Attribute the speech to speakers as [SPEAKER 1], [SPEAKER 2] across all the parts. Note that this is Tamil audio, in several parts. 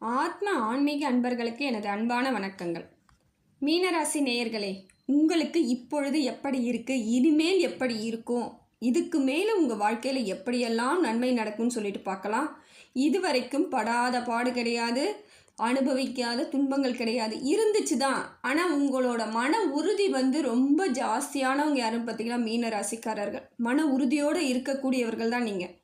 [SPEAKER 1] ஆத்ம ஆன்மீக அன்பர்களுக்கு எனது அன்பான வணக்கங்கள். மீனராசி நேயர்களே உங்களுக்கு இப்பொழுது எப்படி இருக்கு? இனிமேல் எப்படி இருக்கும்? இதுக்கு மேலே உங்கள் வாழ்க்கையில் எப்படியெல்லாம் நன்மை நடக்கும்னு சொல்லிட்டு பார்க்கலாம். இதுவரைக்கும் படாத பாடு கிடையாது அனுபவிக்காத துன்பங்கள் கிடையாது. இருந்துச்சு தான் ஆனால் உங்களோட மன உறுதி வந்து ரொம்ப ஜாஸ்தியானவங்க யாருன்னு பார்த்தீங்கன்னா மீனராசிக்காரர்கள். மன உறுதியோடு இருக்கக்கூடியவர்கள் தான் நீங்கள்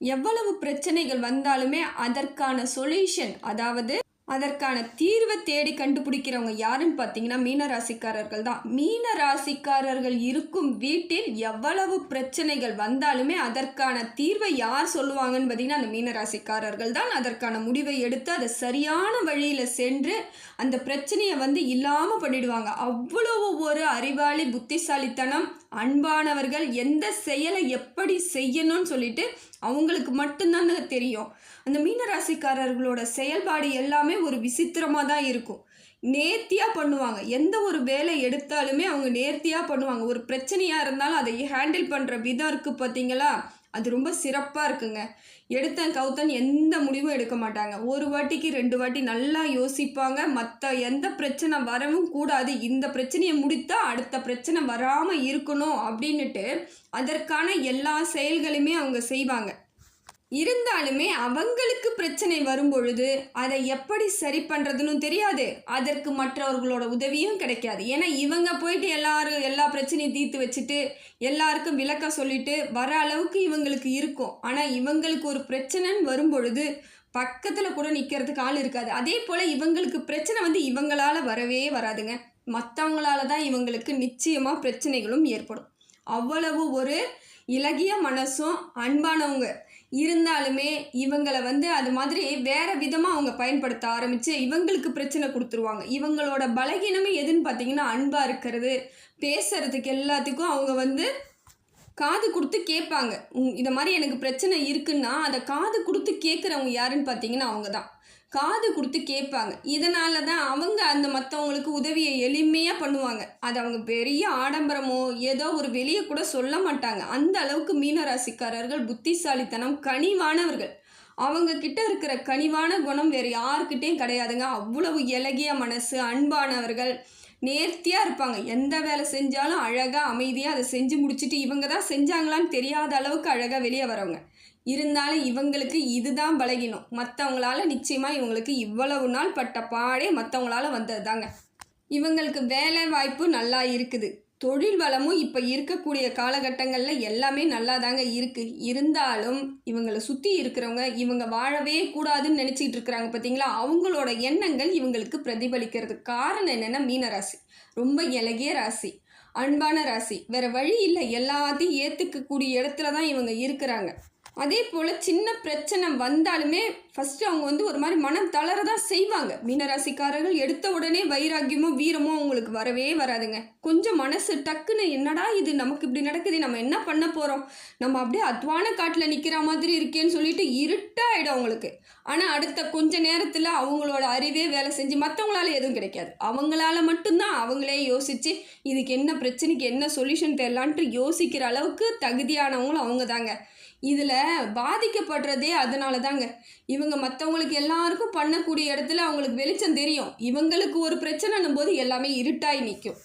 [SPEAKER 1] எவ்வளவு பிரச்சனைகள் வந்தாலுமே அதற்கான சொல்யூஷன் அதாவது அதற்கான தீர்வை தேடி கண்டுபிடிக்கிறவங்க யாருன்னு பார்த்தீங்கன்னா மீன ராசிக்காரர்கள் தான். மீன ராசிக்காரர்கள் இருக்கும் வீட்டில் எவ்வளவு பிரச்சனைகள் வந்தாலுமே அதற்கான தீர்வை யார் சொல்லுவாங்கன்னு பார்த்தீங்கன்னா அந்த மீன ராசிக்காரர்கள் தான். அதற்கான முடிவை எடுத்து அதை சரியான வழியில் சென்று அந்த பிரச்சனையை வந்து இல்லாமல் பண்ணிடுவாங்க. அவ்வளவு ஒரு அறிவாளி புத்திசாலித்தனம் அன்பானவர்கள் எந்த செயலை எப்படி செய்யணும்னு சொல்லிட்டு அவங்களுக்கு மட்டும்தான் தெரியும். அந்த மீனராசிக்காரர்களோட செயல்பாடு எல்லாமே ஒரு விசித்திரமாக தான் இருக்கும். நேர்த்தியாக பண்ணுவாங்க. எந்த ஒரு வேலை எடுத்தாலுமே அவங்க நேர்த்தியாக பண்ணுவாங்க. ஒரு பிரச்சனையாக இருந்தாலும் அதை ஹேண்டில் பண்ணுற விதம் இருக்குது பார்த்தீங்களா அது ரொம்ப சிறப்பாக இருக்குங்க. எடுத்தன் கவுத்தன் எந்த முடிவும் எடுக்க மாட்டாங்க. ஒரு வாட்டிக்கு ரெண்டு வாட்டி நல்லா யோசிப்பாங்க. மற்ற எந்த பிரச்சனை வரவும் கூடாது. இந்த பிரச்சனையை முடித்தா அடுத்த பிரச்சனை வராமல் இருக்கணும் அப்படின்னுட்டு அதற்கான எல்லா செயல்களையுமே அவங்க செய்வாங்க. இருந்தாலுமே அவங்களுக்கு பிரச்சனை வரும்பொழுது அதை எப்படி சரி பண்ணுறதுன்னு தெரியாது. அதற்கு மற்றவர்களோட உதவியும் கிடைக்காது. ஏன்னா இவங்க போயிட்டு எல்லாரும் எல்லா பிரச்சனையும் தீர்த்து வச்சுட்டு எல்லாருக்கும் விளக்க சொல்லிட்டு வர அளவுக்கு இவங்களுக்கு இருக்கும். ஆனால் இவங்களுக்கு ஒரு பிரச்சனைன்னு வரும்பொழுது பக்கத்தில் கூட நிற்கிறதுக்கு ஆள் இருக்காது. அதே போல் இவங்களுக்கு பிரச்சனை வந்து இவங்களால வரவே வராதுங்க. மற்றவங்களால தான் இவங்களுக்கு நிச்சயமாக பிரச்சனைகளும் ஏற்படும். அவ்வளவு ஒரு இலகிய மனசும் அன்பானவங்க. இருந்தாலுமே இவங்களை வந்து அது மாதிரி வேறு விதமாக அவங்க பயன்படுத்த ஆரம்பித்து இவங்களுக்கு பிரச்சனை கொடுத்துருவாங்க. இவங்களோட பலகீனமே எதுன்னு பார்த்தீங்கன்னா அன்பாக இருக்கிறது பேசுறதுக்கு எல்லாத்துக்கும் அவங்க வந்து காது கொடுத்து கேட்பாங்க. இதை மாதிரி எனக்கு பிரச்சனை இருக்குன்னா அதை காது கொடுத்து கேட்குறவங்க யாருன்னு பார்த்தீங்கன்னா அவங்க தான் காது கொடுத்து கேட்பாங்க. இதனால தான் அவங்க அந்த மற்றவங்களுக்கு உதவியை எளிமையாக பண்ணுவாங்க. அது அவங்க பெரிய ஆடம்பரமோ ஏதோ ஒரு வெளியே கூட சொல்ல மாட்டாங்க. அந்த அளவுக்கு மீனராசிக்காரர்கள் புத்திசாலித்தனம் கனிவானவர்கள். அவங்க கிட்ட இருக்கிற கனிவான குணம் வேறு யாருக்கிட்டேயும் கிடையாதுங்க. அவ்வளவு இலகிய மனசு அன்பானவர்கள் நேர்த்தியாக இருப்பாங்க. எந்த வேலை செஞ்சாலும் அழகாக அமைதியாக அதை செஞ்சு முடிச்சுட்டு இவங்க தான் செஞ்சாங்களான்னு தெரியாத அளவுக்கு அழகாக வெளியே வரவங்க. இருந்தாலும் இவங்களுக்கு இதுதான் பழகினோம் மற்றவங்களால நிச்சயமாக இவங்களுக்கு இவ்வளவு நாள் பட்ட பாடே மற்றவங்களால வந்தது தாங்க இவங்களுக்கு வேலை வாய்ப்பு நல்லா இருக்குது. தொழில் வளமும் இப்போ இருக்கக்கூடிய காலகட்டங்களில் எல்லாமே நல்லா தாங்க இருக்குது இருந்தாலும் இவங்களை சுற்றி இருக்கிறவங்க இவங்க வாழவே கூடாதுன்னு நினச்சிக்கிட்டு இருக்கிறாங்க பார்த்தீங்களா அவங்களோட எண்ணங்கள் இவங்களுக்கு பிரதிபலிக்கிறது. காரணம் என்னென்னா மீனராசி ரொம்ப இலகிய ராசி. அன்பான ராசி. வேறு வழி இல்லை. எல்லாத்தையும் ஏற்றுக்கக்கூடிய இடத்துல தான் இவங்க இருக்கிறாங்க. அதே போல் சின்ன பிரச்சனை வந்தாலுமே ஃபஸ்ட்டு அவங்க வந்து ஒரு மாதிரி மனம் தளர தான் செய்வாங்க. மீனராசிக்காரர்கள் எடுத்த உடனே வைராக்கியமோ வீரமோ அவங்களுக்கு வரவே வராதுங்க. கொஞ்சம் மனசு டக்குன்னு என்னடா இது? நமக்கு இப்படி நடக்குது நம்ம என்ன பண்ண போகிறோம் நம்ம அப்படியே அத்வான காட்டில் நிற்கிற மாதிரி இருக்கேன்னு சொல்லிட்டு இருட்டாயிடும் அவங்களுக்கு. ஆனால் அடுத்த கொஞ்ச நேரத்தில் அவங்களோட அறிவே வேலை செஞ்சு மற்றவங்களால எதுவும் கிடைக்காது. அவங்களால மட்டும்தான் அவங்களே யோசித்து இதுக்கு என்ன பிரச்சனைக்கு என்ன சொல்யூஷன் தெரியலான்ட்டு யோசிக்கிற அளவுக்கு தகுதியானவங்களும் அவங்க தாங்க இதில் பாதிக்கப்படுறதே அதனால தாங்க இவங்க மற்றவங்களுக்கு எல்லாருக்கும் பண்ணக்கூடிய இடத்துல அவங்களுக்கு வெளிச்சம் தெரியும். இவங்களுக்கு ஒரு பிரச்சனைன்னும் போது எல்லாமே இருட்டாய் நிற்கும்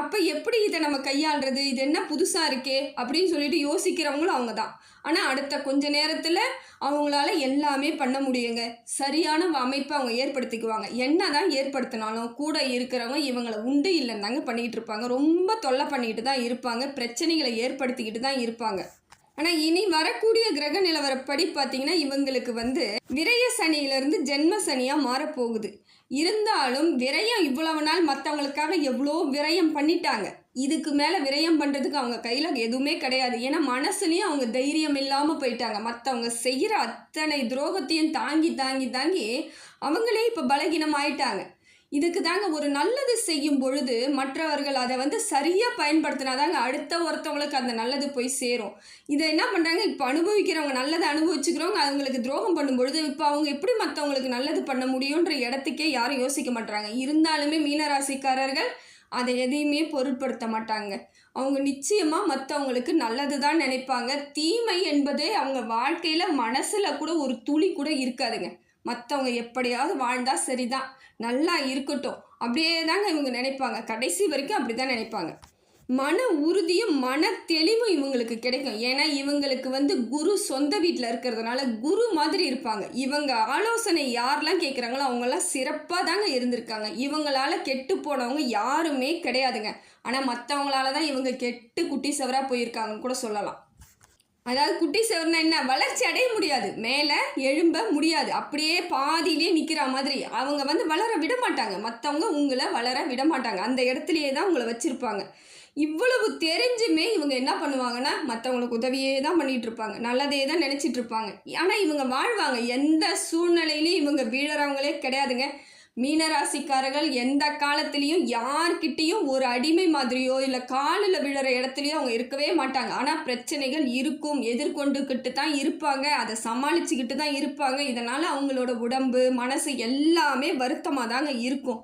[SPEAKER 1] அப்போ எப்படி இதை நம்ம கையாளுறது? இது என்ன புதுசாக இருக்கே? அப்படின்னு சொல்லிட்டு யோசிக்கிறவங்களும் அவங்க தான் ஆனால் அடுத்த கொஞ்ச நேரத்தில் அவங்களால எல்லாமே பண்ண முடியுங்க. சரியான அமைப்பை அவங்க ஏற்படுத்திக்குவாங்க. என்ன தான் ஏற்படுத்தினாலும் கூட இருக்கிறவங்க இவங்களை உண்டு இல்லைன்னு தாங்க பண்ணிக்கிட்டு இருப்பாங்க. ரொம்ப தொல்லை பண்ணிக்கிட்டு தான் இருப்பாங்க. பிரச்சனைகளை ஏற்படுத்திக்கிட்டு தான் இருப்பாங்க. ஆனால் இனி வரக்கூடிய கிரக நிலவரப்படி பார்த்தீங்கன்னா இவங்களுக்கு வந்து விரய சனியிலிருந்து ஜென்ம சனியாக மாறப்போகுது. இருந்தாலும் விரயம் இவ்வளவு நாள் மற்றவங்களுக்காக எவ்வளோ விரயம் பண்ணிட்டாங்க. இதுக்கு மேலே விரயம் பண்ணுறதுக்கு அவங்க கையில் எதுவுமே கிடையாது. ஏன்னா மனசுலேயும் அவங்க தைரியம் இல்லாமல் போயிட்டாங்க. மற்றவங்க செய்கிற அத்தனை துரோகத்தையும் தாங்கி தாங்கி தாங்கி அவங்களே இப்போ பலகீனம் ஆயிட்டாங்க இதுக்கு தாங்க ஒரு நல்லது செய்யும் பொழுது மற்றவர்கள் அதை வந்து சரியாக பயன்படுத்தினாதாங்க அடுத்த ஒருத்தவங்களுக்கு அந்த நல்லது போய் சேரும். இதை என்ன பண்ணுறாங்க இப்போ அனுபவிக்கிறவங்க நல்லதை அனுபவிச்சுக்கிறவங்க அவங்களுக்கு துரோகம் பண்ணும் பொழுது இப்போ அவங்க எப்படி மற்றவங்களுக்கு நல்லது பண்ண முடியுன்ற இடத்துக்கே யாரும் யோசிக்க மாட்டாங்க இருந்தாலுமே மீனராசிக்காரர்கள் அதை எதையுமே பொருட்படுத்த மாட்டாங்க. அவங்க நிச்சயமாக மற்றவங்களுக்கு நல்லது தான் நினைப்பாங்க. தீமை என்பதே அவங்க வாழ்க்கையில் மனசில் கூட ஒரு துளி கூட இருக்காதுங்க. மற்றவங்க எப்படியாவது வாழ்ந்தால் சரிதான். நல்லா இருக்கட்டும். அப்படியே தாங்க இவங்க நினைப்பாங்க. கடைசி வரைக்கும் அப்படி தான் நினைப்பாங்க. மன உறுதியும் மன தெளிவும் இவங்களுக்கு கிடைக்கும். ஏன்னா இவங்களுக்கு வந்து குரு சொந்த வீட்டில் இருக்கிறதுனால குரு மாதிரி இருப்பாங்க. இவங்க ஆலோசனை யாரெல்லாம் கேட்குறாங்களோ அவங்கெல்லாம் சிறப்பாக தாங்க இருந்திருக்காங்க. இவங்களால கெட்டு போனவங்க யாருமே கிடையாதுங்க. ஆனால் மற்றவங்களால தான் இவங்க கெட்டு குட்டி சவராக போயிருக்காங்கன்னு கூட சொல்லலாம். அதாவது குட்டி செவர்னா என்ன? வளர்ச்சி அடைய முடியாது. மேலே எழும்ப முடியாது. அப்படியே பாதியிலே நிற்கிற மாதிரி. அவங்க வந்து வளர விட மாட்டாங்க. மற்றவங்க உங்களை வளர விட மாட்டாங்க. அந்த இடத்துலையே தான் உங்களை வச்சுருப்பாங்க. இவ்வளவு தெரிஞ்சுமே இவங்க என்ன பண்ணுவாங்கன்னா மற்றவங்களுக்கு உதவியே தான் பண்ணிட்டு இருப்பாங்க நல்லதே தான் நினச்சிட்டு இருப்பாங்க ஆனால் இவங்க வாழ்வாங்க. எந்த சூழ்நிலையிலையும் இவங்க வீழறவங்களே கிடையாதுங்க. மீனராசிக்காரர்கள் எந்த காலத்துலேயும் யார்கிட்டேயும் ஒரு அடிமை மாதிரியோ இல்லை காலில் விழுற இடத்துலையோ அவங்க இருக்கவே மாட்டாங்க. ஆனால் பிரச்சனைகள் இருக்கும். எதிர்கொண்டுக்கிட்டு தான் இருப்பாங்க. அதை சமாளிச்சுக்கிட்டு தான் இருப்பாங்க. இதனால் அவங்களோட உடம்பு மனசு எல்லாமே வருத்தமாக தாங்க இருக்கும்.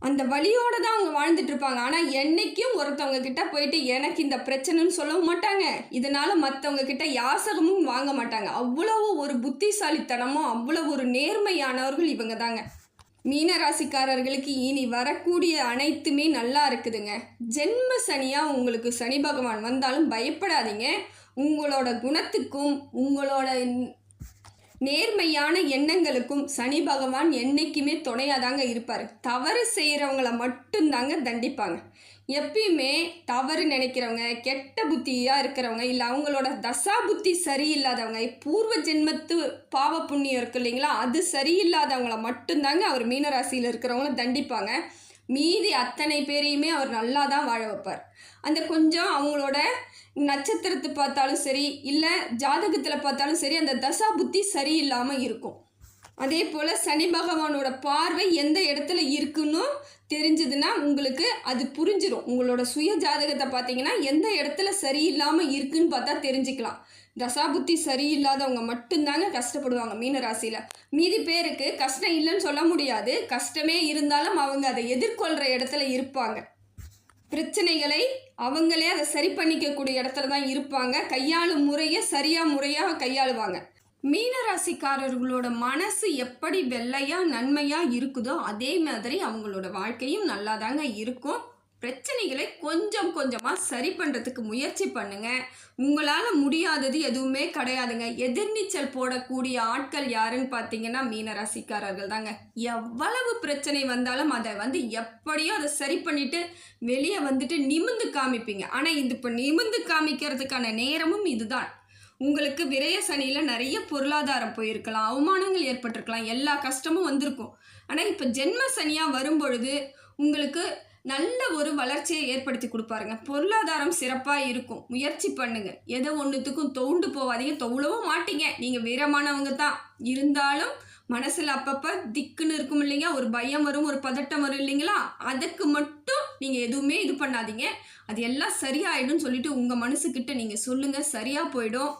[SPEAKER 1] அந்த வழியோடு தான் அவங்க வாழ்ந்துட்டு இருப்பாங்க. ஆனால் என்னைக்கும் ஒருத்தவங்க கிட்ட போயிட்டு எனக்கு இந்த பிரச்சனைன்னு சொல்லவும் மாட்டாங்க. இதனால மற்றவங்க கிட்ட யாசகமும் வாங்க மாட்டாங்க. அவ்வளோ ஒரு புத்திசாலித்தனமும் அவ்வளோ ஒரு நேர்மையானவர்கள் இவங்க தாங்க. மீனராசிக்காரர்களுக்கு இனி வரக்கூடிய அனைத்துமே நல்லா இருக்குதுங்க. ஜென்ம சனியாக உங்களுக்கு சனி பகவான் வந்தாலும் பயப்படாதீங்க. உங்களோட குணத்துக்கும் உங்களோட நேர்மையான எண்ணங்களுக்கும் சனி பகவான் என்றைக்குமே துணையாக தாங்க இருப்பார். தவறு செய்கிறவங்கள மட்டும்தாங்க தண்டிப்பாங்க. எப்பயுமே தவறு நினைக்கிறவங்க கெட்ட புத்தியாக இருக்கிறவங்க இல்லை அவங்களோட தசா புத்தி சரியில்லாதவங்க பூர்வ ஜென்மத்து பாவ புண்ணியம் இருக்கு இல்லைங்களா? அது சரியில்லாதவங்கள மட்டும்தாங்க அவர் மீனராசியில் இருக்கிறவங்கள தண்டிப்பாங்க. மீதி அத்தனை பேரையுமே அவர் நல்லா தான் வாழ வைப்பார். அந்த கொஞ்சம் அவங்களோட நட்சத்திரத்தை பார்த்தாலும் சரி இல்லை ஜாதகத்தில் பார்த்தாலும் சரி அந்த தசா புத்தி சரியில்லாமல் இருக்கும். அதே போல் சனி பகவானோட பார்வை எந்த இடத்துல இருக்குன்னு தெரிஞ்சதுன்னா உங்களுக்கு அது புரிஞ்சிடும் உங்களோட சுய ஜாதகத்தை பார்த்தீங்கன்னா எந்த இடத்துல சரியில்லாமல் இருக்குன்னு பார்த்தா தெரிஞ்சுக்கலாம். தசாபுத்தி சரியில்லாதவங்க மட்டும்தாங்க கஷ்டப்படுவாங்க மீன ராசியில். மீதி பேருக்கு கஷ்டம் இல்லைன்னு சொல்ல முடியாது. கஷ்டமே இருந்தாலும் அவங்க அதை எதிர்கொள்கிற இடத்துல இருப்பாங்க. பிரச்சனைகளை அவங்களே அதை சரி பண்ணிக்கக்கூடிய இடத்துல தான் இருப்பாங்க. கையாளும் முறையை சரியாக முறையாக கையாளுவாங்க. மீனராசிக்காரர்களோட மனசு எப்படி வெள்ளையாக நன்மையாக இருக்குதோ அதே மாதிரி அவங்களோட வாழ்க்கையும் நல்லா தாங்க இருக்கும். பிரச்சனைகளை கொஞ்சம் கொஞ்சமாக சரி பண்ணுறதுக்கு முயற்சி பண்ணுங்க. உங்களால் முடியாதது எதுவுமே கிடையாதுங்க. எதிர்நீச்சல் போடக்கூடிய ஆட்கள் யாருன்னு பார்த்தீங்கன்னா மீனராசிக்காரர்கள் தாங்க எவ்வளவு பிரச்சனை வந்தாலும் அதை வந்து எப்படியோ அதை சரி பண்ணிட்டு வெளியே வந்துட்டு நிமிந்து காமிப்பீங்க. ஆனால் இது இப்போ நிமிந்து காமிக்கிறதுக்கான நேரமும் இதுதான். உங்களுக்கு விரய சனியில் நிறைய பொருளாதாரம் போயிருக்கலாம் அவமானங்கள் ஏற்பட்டிருக்கலாம் எல்லா கஷ்டமும் வந்திருக்கும். ஆனால் இப்போ ஜென்ம சனியாக வரும்பொழுது உங்களுக்கு நல்ல ஒரு வளர்ச்சியை ஏற்படுத்தி கொடுப்பாருங்க. பொருளாதாரம் சிறப்பாக இருக்கும். முயற்சி பண்ணுங்க. எதை ஒன்றுத்துக்கும் தோண்டு போகாதீங்க தோழவும் மாட்டீங்க. நீங்கள் வீரமானவங்க தான். இருந்தாலும் மனசில் அப்பப்போ திக்குன்னு இருக்கும் இல்லைங்க. ஒரு பயம் வரும் ஒரு பதட்டம் வரும் இல்லைங்களா? அதுக்கு மட்டும் நீங்கள் எதுவுமே இது பண்ணாதீங்க. அது எல்லாம் சரியாயிடும்னு சொல்லிட்டு உங்கள் மனசுக்கிட்ட நீங்கள் சொல்லுங்கள் சரியாக போயிடும்.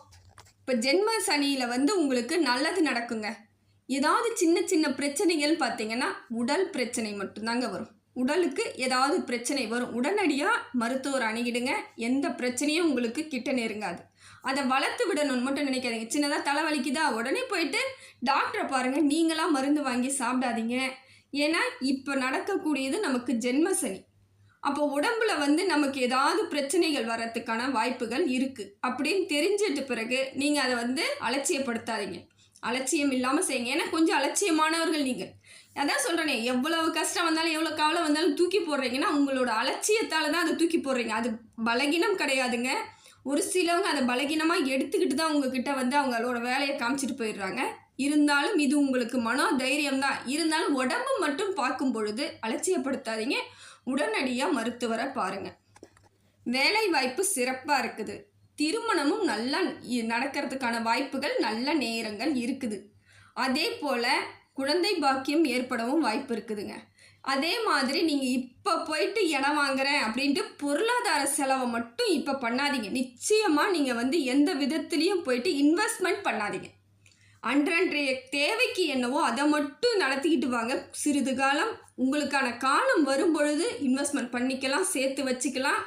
[SPEAKER 1] இப்போ ஜென்ம சனியில் வந்து உங்களுக்கு நல்லது நடக்குங்க. ஏதாவது சின்ன சின்ன பிரச்சனைகள் பார்த்தீங்கன்னா உடல் பிரச்சனை மட்டும்தாங்க வரும். உடலுக்கு ஏதாவது பிரச்சனை வரும். உடனடியாக மருத்துவர் அணுகிடுங்க. எந்த பிரச்சனையும் உங்களுக்கு கிட்ட நெருங்காது. அதை வளர்த்து விடணும்னு மட்டும் நினைக்காதீங்க. சின்னதாக தலைவலிக்குதா உடனே போயிட்டு டாக்டரை பாருங்கள் நீங்களாம் மருந்து வாங்கி சாப்பிடாதீங்க. ஏன்னா இப்போ நடக்கக்கூடியது நமக்கு ஜென்ம சனி. அப்போ உடம்புல வந்து நமக்கு ஏதாவது பிரச்சனைகள் வர்றதுக்கான வாய்ப்புகள் இருக்குது அப்படின்னு தெரிஞ்சிட்ட பிறகு நீங்கள் அதை வந்து அலட்சியப்படுத்தாதீங்க. அலட்சியம் இல்லாமல் செய்யுங்க. ஏன்னா கொஞ்சம் அலட்சியமானவர்கள் நீங்கள். அதான் சொல்கிறேனே எவ்வளவு கஷ்டம் வந்தாலும் எவ்வளோ கவலை வந்தாலும் தூக்கி போடுறீங்கன்னா உங்களோட அலட்சியத்தால் தான் அதை தூக்கி போடுறீங்க. அது பலகீனம் கிடையாதுங்க. ஒரு சிலவங்க அதை பலகீனமாக எடுத்துக்கிட்டு தான் உங்ககிட்ட வந்து அவங்களோட வேலையை காமிச்சிட்டு போயிடுறாங்க. இருந்தாலும் இது உங்களுக்கு மனோ தைரியம் தான். இருந்தாலும் உடம்பு மட்டும் பார்க்கும் பொழுது அலட்சியப்படுத்தாதீங்க. உடனடியாக மருத்துவரை பாருங்கள் வேலை வாய்ப்பு சிறப்பாக இருக்குது. திருமணமும் நல்லா நடக்கிறதுக்கான வாய்ப்புகள் நல்ல நேரங்கள் இருக்குது. அதே போல் குழந்தை பாக்கியம் ஏற்படவும் வாய்ப்பு இருக்குதுங்க. அதே மாதிரி நீங்கள் இப்போ போயிட்டு இடம் வாங்குறேன் அப்படின்ட்டு பொருளாதார செலவை மட்டும் இப்போ பண்ணாதீங்க. நிச்சயமாக நீங்கள் வந்து எந்த விதத்துலேயும் போயிட்டு இன்வெஸ்ட்மெண்ட் பண்ணாதீங்க. அன்றன்றைய தேவைக்கு என்னவோ அதை மட்டும் நடத்திக்கிட்டு வாங்க. சிறிது காலம் உங்களுக்கான காலம் வரும் பொழுது இன்வெஸ்ட்மெண்ட் பண்ணிக்கலாம் சேர்த்து வச்சுக்கலாம்.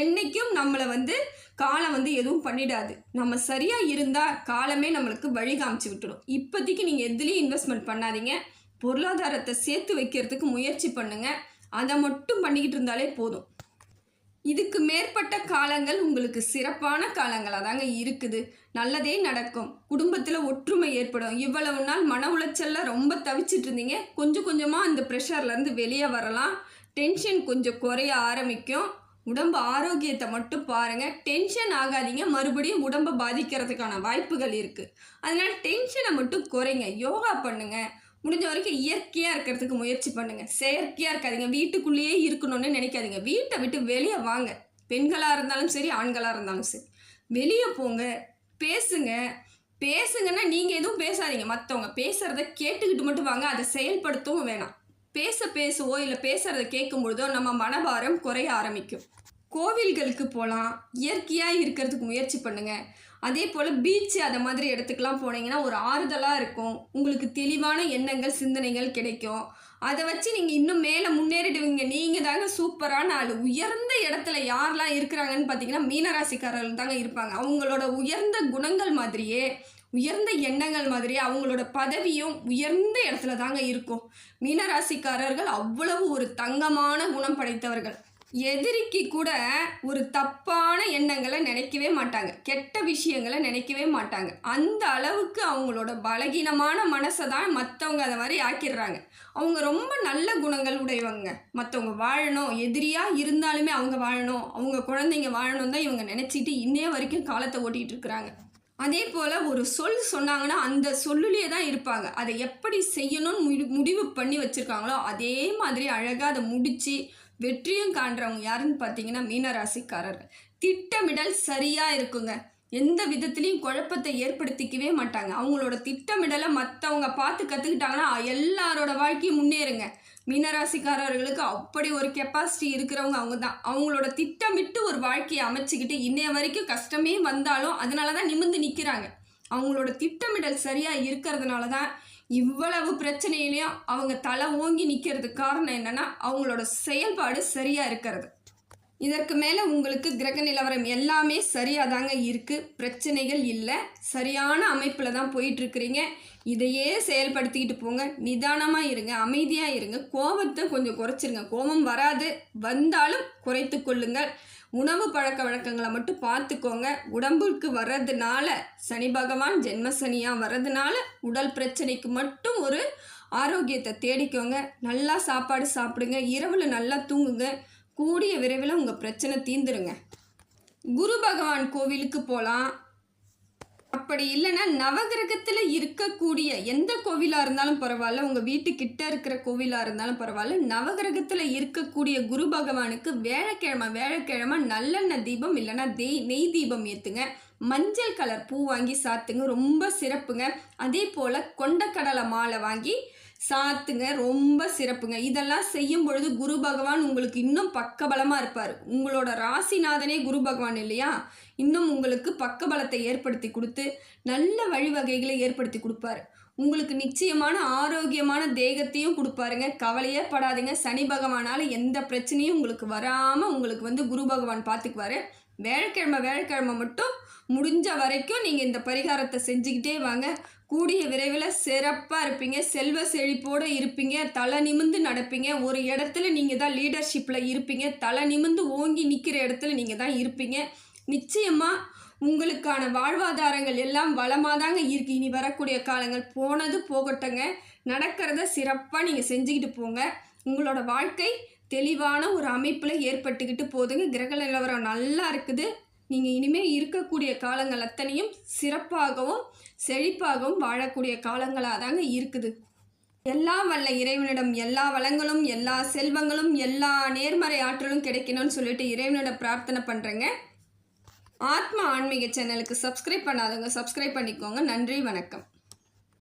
[SPEAKER 1] என்னைக்கும் நம்மளை வந்து காலம் வந்து எதுவும் பண்ணிடாது. நம்ம சரியாக இருந்தால் காலமே நம்மளுக்கு வழி காமிச்சு விட்டுடும் இப்போதைக்கு நீங்கள் எதுலேயும் இன்வெஸ்ட்மெண்ட் பண்ணாதீங்க. பொருளாதாரத்தை சேர்த்து வைக்கிறதுக்கு முயற்சி பண்ணுங்கள் அதை மட்டும் பண்ணிக்கிட்டு இருந்தாலே போதும். இதுக்கு மேற்பட்ட காலங்கள் உங்களுக்கு சிறப்பான காலங்களாக தாங்க இருக்குது. நல்லதே நடக்கும். குடும்பத்தில் ஒற்றுமை ஏற்படும். இவ்வளவு நாள் மன உளைச்சலில் ரொம்ப தவிச்சிட்டு இருந்தீங்க. கொஞ்சம் கொஞ்சமாக அந்த ப்ரெஷர்லேருந்து வெளியே வரலாம். டென்ஷன் கொஞ்சம் குறைய ஆரம்பிக்கும். உடம்பு ஆரோக்கியத்தை மட்டும் பாருங்கள் டென்ஷன் ஆகாதீங்க. மறுபடியும் உடம்பை பாதிக்கிறதுக்கான வாய்ப்புகள் இருக்குது அதனால் டென்ஷனை மட்டும் குறைங்க. யோகா பண்ணுங்கள் முடிஞ்ச வரைக்கும் இயற்கையாக இருக்கிறதுக்கு முயற்சி பண்ணுங்கள் செயற்கையாக இருக்காதிங்க. வீட்டுக்குள்ளேயே இருக்கணும்னு நினைக்காதீங்க. வீட்டை விட்டு வெளியே வாங்க. பெண்களாக இருந்தாலும் சரி ஆண்களாக இருந்தாலும் சரி. வெளியே போங்க. பேசுங்க. பேசுங்கன்னா நீங்கள் எதுவும் பேசாதீங்க. மற்றவங்க பேசுகிறத கேட்டுக்கிட்டு மட்டும் வாங்க. அதை செயல்படுத்தவும் வேணாம். பேச பேசுவோ இல்லை பேசுகிறத கேட்கும் பொழுதோ நம்ம மனபாரம் குறைய ஆரம்பிக்கும். கோவில்களுக்கு போகலாம் இயற்கையாக இருக்கிறதுக்கு முயற்சி பண்ணுங்கள் அதே போல் பீச்சு அதை மாதிரி இடத்துக்குலாம் போனீங்கன்னா ஒரு ஆறுதலாக இருக்கும். உங்களுக்கு தெளிவான எண்ணங்கள் சிந்தனைகள் கிடைக்கும். அதை வச்சு நீங்கள் இன்னும் மேலே முன்னேறிடுவீங்க. நீங்கள் தாங்க சூப்பரான ஆள். உயர்ந்த இடத்துல யாரெல்லாம் இருக்கிறாங்கன்னு பார்த்தீங்கன்னா மீனராசிக்காரர்கள் தாங்க இருப்பாங்க. அவங்களோட உயர்ந்த குணங்கள் மாதிரியே உயர்ந்த எண்ணங்கள் மாதிரியே அவங்களோட பதவியும் உயர்ந்த இடத்துல தாங்க இருக்கும். மீனராசிக்காரர்கள் அவ்வளவு ஒரு தங்கமான குணம் படைத்தவர்கள். எதிரிக்கு கூட ஒரு தப்பான எண்ணங்களை நினைக்கவே மாட்டாங்க. கெட்ட விஷயங்களை நினைக்கவே மாட்டாங்க. அந்த அளவுக்கு அவங்களோட பலகீனமான மனசை தான் மற்றவங்க அதை மாதிரி ஆக்கிடுறாங்க. அவங்க ரொம்ப நல்ல குணங்கள் உடையவங்க. மற்றவங்க வாழணும். எதிரியாக இருந்தாலுமே அவங்க வாழணும். அவங்க குழந்தைங்க வாழணும் தான் இவங்க நினச்சிட்டு இன்னைய வரைக்கும் காலத்தை ஓட்டிகிட்டு இருக்கிறாங்க. அதே போல் ஒரு சொல் சொன்னாங்கன்னா அந்த சொல்லுலேயே தான் இருப்பாங்க. அதை எப்படி செய்யணும்னு முடி முடிவு பண்ணி வச்சுருக்காங்களோ அதே மாதிரி அழகாக அதை முடித்து வெற்றியும் காண்றவங்க யாருன்னு பார்த்தீங்கன்னா மீனராசிக்காரர்கள். திட்டமிடல் சரியாக இருக்குங்க. எந்த விதத்துலேயும் குழப்பத்தை ஏற்படுத்திக்கவே மாட்டாங்க. அவங்களோட திட்டமிடலை மற்றவங்க பார்த்து கற்றுக்கிட்டாங்கன்னா எல்லாரோட வாழ்க்கையும் முன்னேறுங்க. மீனராசிக்காரர்களுக்கு அப்படி ஒரு கெப்பாசிட்டி இருக்கிறவங்க அவங்க தான் அவங்களோட திட்டமிட்டு ஒரு வாழ்க்கையை அமைச்சிக்கிட்டு இன்னைய வரைக்கும் கஷ்டமே வந்தாலும் அதனால தான் நிமிந்து நிற்கிறாங்க அவங்களோட திட்டமிடல் சரியாக இருக்கிறதுனால தான் இவ்வளவு பிரச்சனையிலையும் அவங்க தலை ஓங்கி நிற்கிறதுக்கு காரணம் என்னென்னா அவங்களோட செயல்பாடு சரியாக இருக்கிறது. இதற்கு மேலே உங்களுக்கு கிரக நிலவரம் எல்லாமே சரியாக தாங்க இருக்குது பிரச்சனைகள் இல்லை. சரியான அமைப்பில் தான் போயிட்டுருக்குறீங்க. இதையே செயல்படுத்திக்கிட்டு போங்க. நிதானமாக இருங்க. அமைதியாக இருங்க. கோபத்தை கொஞ்சம் குறைச்சிருங்க. கோபம் வராது. வந்தாலும் குறைத்து கொள்ளுங்கள். உணவு பழக்க வழக்கங்களை மட்டும் பார்த்துக்கோங்க. உடம்புக்கு வர்றதுனால சனி பகவான் ஜென்மசனியாக வர்றதுனால உடல் பிரச்சனைக்கு மட்டும் ஒரு ஆரோக்கியத்தை தேடிக்கோங்க. நல்லா சாப்பாடு சாப்பிடுங்க. இரவில் நல்லா தூங்குங்க. கூடிய விரைவில் உங்கள் பிரச்சனை தீந்துருங்க குரு பகவான் கோவிலுக்கு போகலாம் அப்படி இல்லைன்னா நவகிரகத்தில் இருக்கக்கூடிய எந்த கோவிலாக இருந்தாலும் பரவாயில்ல உங்கள் வீட்டுக்கிட்ட இருக்கிற கோவிலாக இருந்தாலும் பரவாயில்ல நவகிரகத்தில் இருக்கக்கூடிய குரு பகவானுக்கு வேழக்கிழமை வேழக்கிழமை நல்லெண்ணெய் தீபம் இல்லைன்னா தெய் நெய் தீபம் ஏற்றுங்க மஞ்சள் கலர் பூ வாங்கி சாத்துங்க ரொம்ப சிறப்புங்க. அதே போல் கொண்டக்கடலை மாலை வாங்கி சாத்துங்க ரொம்ப சிறப்புங்க. இதெல்லாம் செய்யும் பொழுது குரு பகவான் உங்களுக்கு இன்னும் பக்கபலமாக இருப்பார். உங்களோட ராசிநாதனே குரு பகவான் இல்லையா? இன்னும் உங்களுக்கு பக்கபலத்தை ஏற்படுத்தி கொடுத்து நல்ல வழிவகைகளை ஏற்படுத்தி கொடுப்பாரு. உங்களுக்கு நிச்சயமான ஆரோக்கியமான தேகத்தையும் கொடுப்பாருங்க. கவலையே படாதீங்க. சனி பகவானால் எந்த பிரச்சனையும் உங்களுக்கு வராமல் உங்களுக்கு வந்து குரு பகவான் பார்த்துக்குவாரு வேலைக்கிழமை வேலைக்கிழமை மட்டும் முடிஞ்ச வரைக்கும் நீங்கள் இந்த பரிகாரத்தை செஞ்சுக்கிட்டே வாங்க. கூடிய விரைவில் சிறப்பாக இருப்பீங்க. செல்வ செழிப்போடு இருப்பீங்க. தலை நிமிந்து நடப்பீங்க. ஒரு இடத்துல நீங்கள் தான் லீடர்ஷிப்பில் இருப்பீங்க. தலை நிமிந்து ஓங்கி நிற்கிற இடத்துல நீங்கள் தான் இருப்பீங்க. நிச்சயமாக உங்களுக்கான வாழ்வாதாரங்கள் எல்லாம் வளமாக தாங்க இருக்குது இனி வரக்கூடிய காலங்கள் போனது போகட்டங்க. நடக்கிறத சிறப்பாக நீங்கள் செஞ்சுக்கிட்டு போங்க. உங்களோட வாழ்க்கை தெளிவான ஒரு அமைப்பில் ஏற்பட்டுக்கிட்டு போதுங்க கிரக நிலவரம் நல்லா இருக்குது. நீங்கள் இனிமேல் இருக்கக்கூடிய காலங்கள் அத்தனையும் சிறப்பாகவும் செழிப்பாகவும் வாழக்கூடிய காலங்களாக தாங்க இருக்குது. எல்லா வல்ல இறைவனிடம் எல்லா வளங்களும் எல்லா செல்வங்களும் எல்லா நேர்மறை ஆற்றலும் கிடைக்கணும்னு சொல்லிட்டு இறைவனிடம் பிரார்த்தனை பண்ணுறேங்க ஆத்மா ஆன்மீக சேனலுக்கு சப்ஸ்கிரைப் பண்ணாதவங்க சப்ஸ்கிரைப் பண்ணிக்கோங்க. நன்றி வணக்கம்.